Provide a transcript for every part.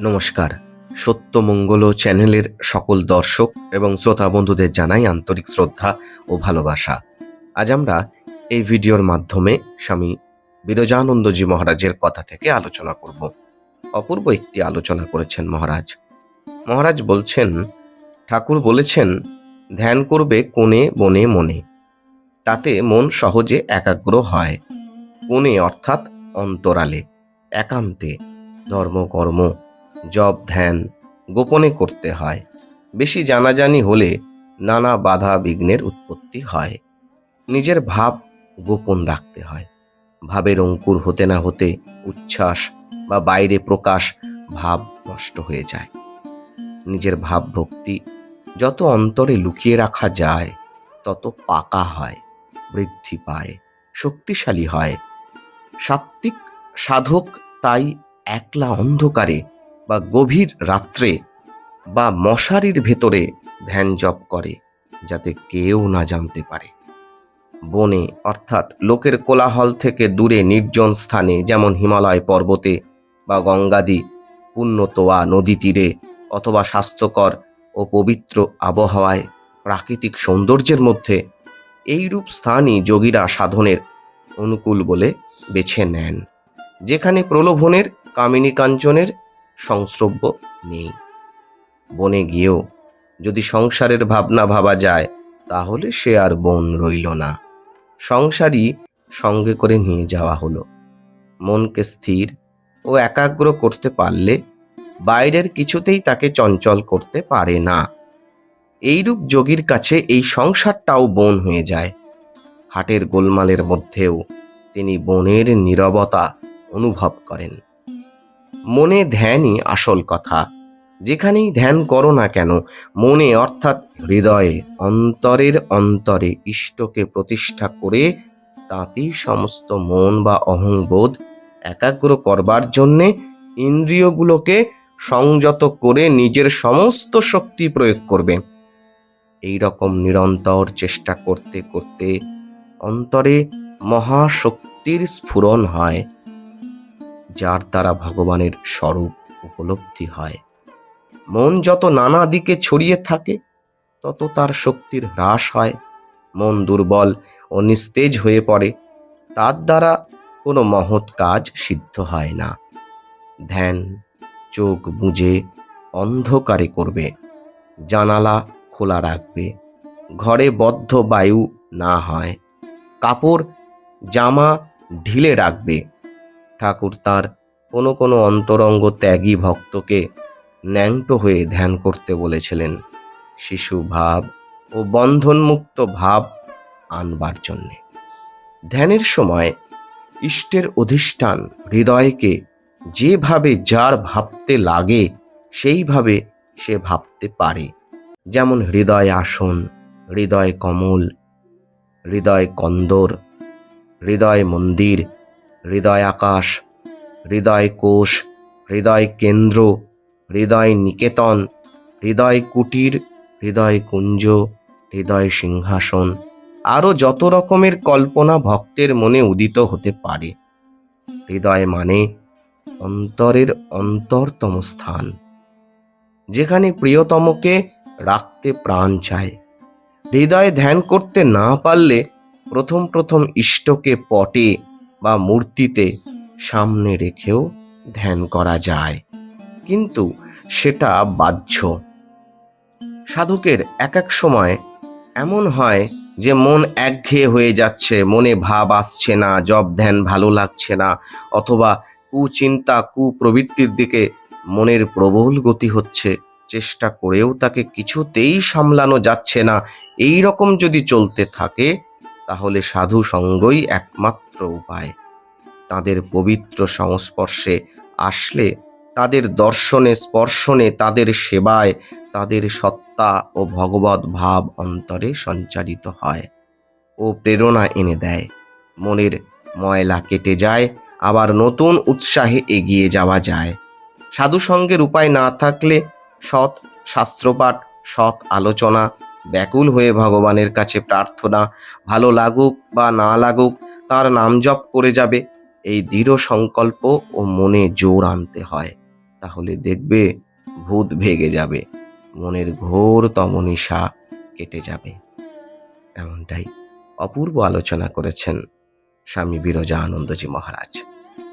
নমস্কার। সত্যমঙ্গল চ্যানেলের সকল দর্শক এবং শ্রোতা বন্ধুদের জানাই আন্তরিক শ্রদ্ধা ও ভালোবাসা। আজ আমরা এই ভিডিওর মাধ্যমে স্বামী বিরজানন্দজি মহারাজের কথা থেকে আলোচনা করব। অপূর্ব একটি আলোচনা করেছেন মহারাজ। মহারাজ বলছেন, ঠাকুর বলেছেন, ধ্যান করবে কোণে, বনে, মনে। তাতে মন সহজে একাগ্র হয়। কোণে অর্থাৎ অন্তরালে, একান্তে ধর্মকর্ম জপ ধ্যান গোপনে করতে হয়। বেশি জানাজানি হলে নানা বাধা বিঘ্নের উৎপত্তি হয়। নিজের ভাব গোপন রাখতে হয়। ভাবের অঙ্কুর হতে না হতে উচ্ছ্বাস বা বাইরে প্রকাশ ভাব নষ্ট হয়ে যায়। নিজের ভাব ভক্তি যত অন্তরে লুকিয়ে রাখা যায়, তত পাকা হয়, বৃদ্ধি পায়, শক্তিশালী হয়। সাত্ত্বিক সাধক তাই একলা অন্ধকারে বা গভীর রাত্রে বা মশারির ভেতরে ধ্যান জপ করে, যাতে কেউ না জানতে পারে। বনে, অর্থাৎ লোকের কোলাহল থেকে দূরে নির্জন স্থানে, যেমন হিমালয় পর্বতে বা গঙ্গাদি, পুণ্যতোয়া নদী তীরে, অথবা স্বাস্থ্যকর ও পবিত্র আবহাওয়ায় প্রাকৃতিক সৌন্দর্যের মধ্যে, এইরূপ স্থানই যোগীরা সাধনের অনুকূল বলে বেছে নেন। যেখানে প্রলোভনের, কামিনী কাঞ্চনের সংস্রব্য নেই। বনে গিয়েও যদি সংসারের ভাবনা ভাবা যায়, তাহলে সে আর বন রইল না। সংসারই সঙ্গে করে নিয়ে যাওয়া হলো। মনকে স্থির ও একাগ্র করতে পারলে বাইরের কিছুতেই তাকে চঞ্চল করতে পারে না। এইরূপ যোগীর কাছে এই সংসারটাও বন হয়ে যায়। হাটের গোলমালের মধ্যেও তিনি বনের নীরবতা অনুভব করেন। মনে ধ্যানই আসল কথা। যেখানেই ধ্যান করো না কেন, মনে অর্থাৎ হৃদয়ে অন্তরের অন্তরে ইষ্টকে প্রতিষ্ঠা করে তাতেই সমস্ত মন বা অহংবোধ একাগ্র করবার জন্যে ইন্দ্রিয়গুলোকে সংযত করে নিজের সমস্ত শক্তি প্রয়োগ করবে। এই রকম নিরন্তর চেষ্টা করতে করতে অন্তরে মহাশক্তির স্ফুরণ হয়। যার দ্বারা ভগবানের স্বরূপ উপলব্ধি হয়। মন যত নানা দিকে ছড়িয়ে থাকে, তত তার শক্তির হ্রাস হয়। মন দুর্বল ও নিস্তেজ হয়ে পড়ে, তার দ্বারা কোনো মহৎ কাজ সিদ্ধ হয় না। ধ্যান, চোখ বুঝে অন্ধকারে করবে, জানালা খোলা রাখবে, ঘরে বদ্ধ বায়ু না হয়, কাপড়, জামা ঢিলে রাখবে ঠাকুর তার কোনো কোনো অন্তরঙ্গ ত্যাগী ভক্তকে ন্যাংটো হয়ে ধ্যান করতে বলেছিলেন। শিশু ভাব ও বন্ধনমুক্ত ভাব আনবার জন্যে। ধ্যানের সময় ইষ্টের অধিষ্ঠান হৃদয়কে যেভাবে যার ভাবতে লাগে, সেইভাবে সে ভাবতে পারে। যেমন হৃদয় আসন, হৃদয় কমল, হৃদয় কন্দর, হৃদয় মন্দির হৃদয় আকাশ, হৃদয় কোষ, হৃদয় কেন্দ্র, হৃদয় নিকেতন, হৃদয় কুটির, হৃদয় কুঞ্জ, হৃদয় সিংহাসন। আরও যত রকমের কল্পনা ভক্তের মনে উদিত হতে পারে। হৃদয় মানে অন্তরের অন্তরতম স্থান, যেখানে প্রিয়তমকে রাখতে প্রাণ চায়। হৃদয়ে ধ্যান করতে না পারলে প্রথম প্রথম ইষ্টকে পটে বা মূর্তিতে সামনে রেখেও ধ্যান করা যায়। কিন্তু সেটা বাহ্য। সাধকের এক এক সময় এমন হয় যে মন একঘেয়ে হয়ে যাচ্ছে, মনে ভাব আসছে না, জব ধ্যান ভালো লাগছে না, অথবা কুচিন্তা, কুপ্রবৃত্তির দিকে মনের প্রবল গতি হচ্ছে, চেষ্টা করেও তাকে কিছুতেই সামলানো যাচ্ছে না। এই রকম যদি চলতে থাকে তাহলে সাধু সঙ্গই একমাত্র উপায়। তাদের পবিত্র সংস্পর্শে আসলে, তাদের দর্শনে স্পর্শনে, তাদের সেবায়, তাদের সত্তা ও ভগবত ভাব অন্তরে সঞ্চারিত হয় ও প্রেরণা এনে দেয়। মনের ময়লা কেটে যায়, আবার নতুন উৎসাহে এগিয়ে যাওয়া যায়। সাধুসঙ্গের উপায় না থাকলে সৎ শাস্ত্রপাঠ, সৎ আলোচনা ব্যাকুল হয়ে ভগবানের কাছে প্রার্থনা, ভালো লাগুক বা না লাগুক, তার নাম জপ করে যাবে। এই দৃঢ় সংকল্প ও মনে জোর আনতে হয়। তাহলে দেখবে ভূত ভেগে যাবে, মনের ঘোর তমনিশা কেটে যাবে। এমনটাই অপূর্ব আলোচনা করেছেন স্বামী বিরজা আনন্দজি মহারাজ।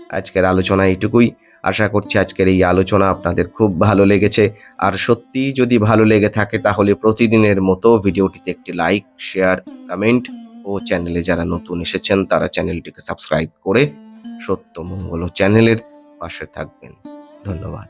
আজকের আলোচনা এইটুকুই। আশা করছি আজকের এই আলোচনা আপনাদের খুব ভালো লেগেছে। আর সত্যি যদি ভালো লেগে থাকে তাহলে প্রতিদিনের মতো ভিডিওটিতে একটি লাইক, শেয়ার, কমেন্ট ও চ্যানেলে যারা নতুন এসেছেন তারা চ্যানেলটিকে সাবস্ক্রাইব করে সত্যমঙ্গল চ্যানেলের পাশে থাকবেন। ধন্যবাদ।